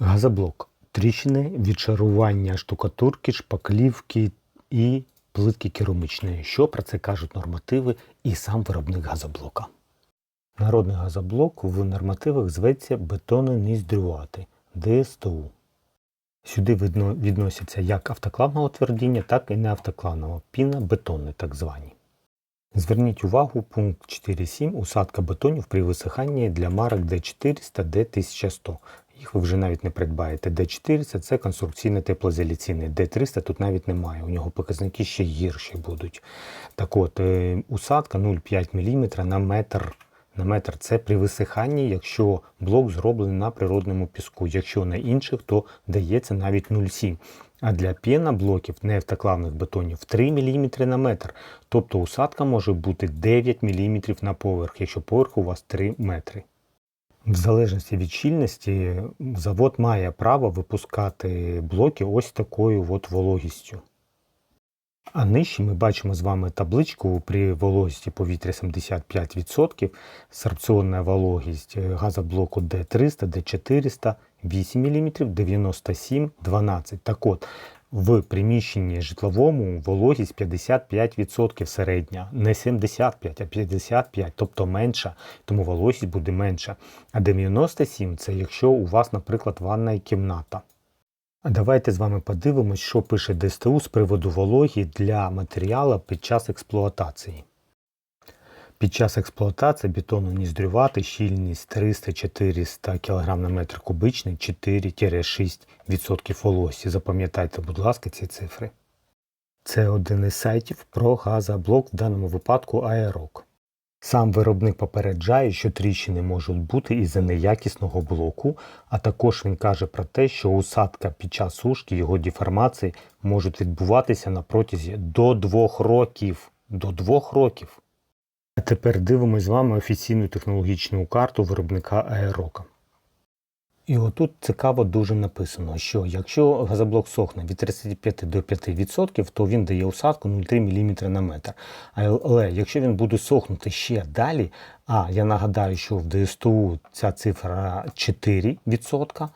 Газоблок. Тріщини, відшарування штукатурки, шпаклівки і плитки керамічної. Що про це кажуть нормативи і сам виробник газоблока? Народний газоблок в нормативах зветься бетононіздрювати ДСТУ. Сюди видно, відносяться як автоклавного твердіння, так і неавтоклавного піна бетонний так звані. Зверніть увагу пункт 4.7 усадка бетонів при висиханні для марок D400, D1100. Їх ви вже навіть не придбаєте. D400 це конструкційно теплоізоляційний, D300 тут навіть немає. У нього показники ще гірші будуть. Так от, е, усадка 0,5 мм на метр. На метр це при висиханні, якщо блок зроблений на природному піску. Якщо на інших, то дається навіть 0,7. А для піноблоків неавтоклавних бетонів 3 мм на метр. Тобто усадка може бути 9 мм на поверх, якщо поверх у вас 3 метри. В залежності від щільності завод має право випускати блоки ось такою от вологістю. А нижче ми бачимо з вами табличку при вологісті повітря 75%, сорбціонна вологість е, газоблоку D300, D400 8 мм, 97, 12. Так от, в приміщенні житловому вологість 55% середня, не 75, а 55, тобто менша, тому вологість буде менша. А 97 це якщо у вас, наприклад, ванна і кімната. А давайте з вами подивимось, що пише ДСТУ з приводу вологі для матеріалу під час експлуатації. Під час експлуатації бетону ніздрювати щільність 300-400 кг на метр кубичний 4-6% волосі. Запам'ятайте, будь ласка, ці цифри. Це один із сайтів про газоблок, в даному випадку аерок. Сам виробник попереджає, що тріщини можуть бути із-за неякісного блоку, а також він каже про те, що усадка під час сушки його деформації можуть відбуватися на протязі до 2 років. До 2 років. А тепер дивимося з вами офіційну технологічну карту виробника аерока. І отут цікаво дуже написано, що якщо газоблок сохне від 35 до 5%, то він дає усадку 0,3 мм на метр. Але якщо він буде сохнути ще далі, а я нагадаю, що в ДСТУ ця цифра 4%,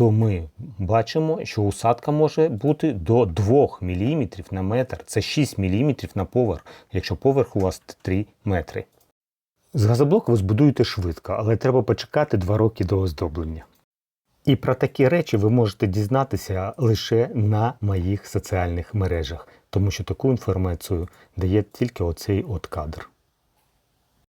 то ми бачимо, що усадка може бути до 2 мм на метр. Це 6 мм на поверх, якщо поверх у вас 3 метри. З газоблоку ви збудуєте швидко, але треба почекати 2 роки до оздоблення. І про такі речі ви можете дізнатися лише на моїх соціальних мережах, тому що таку інформацію дає тільки оцей от кадр.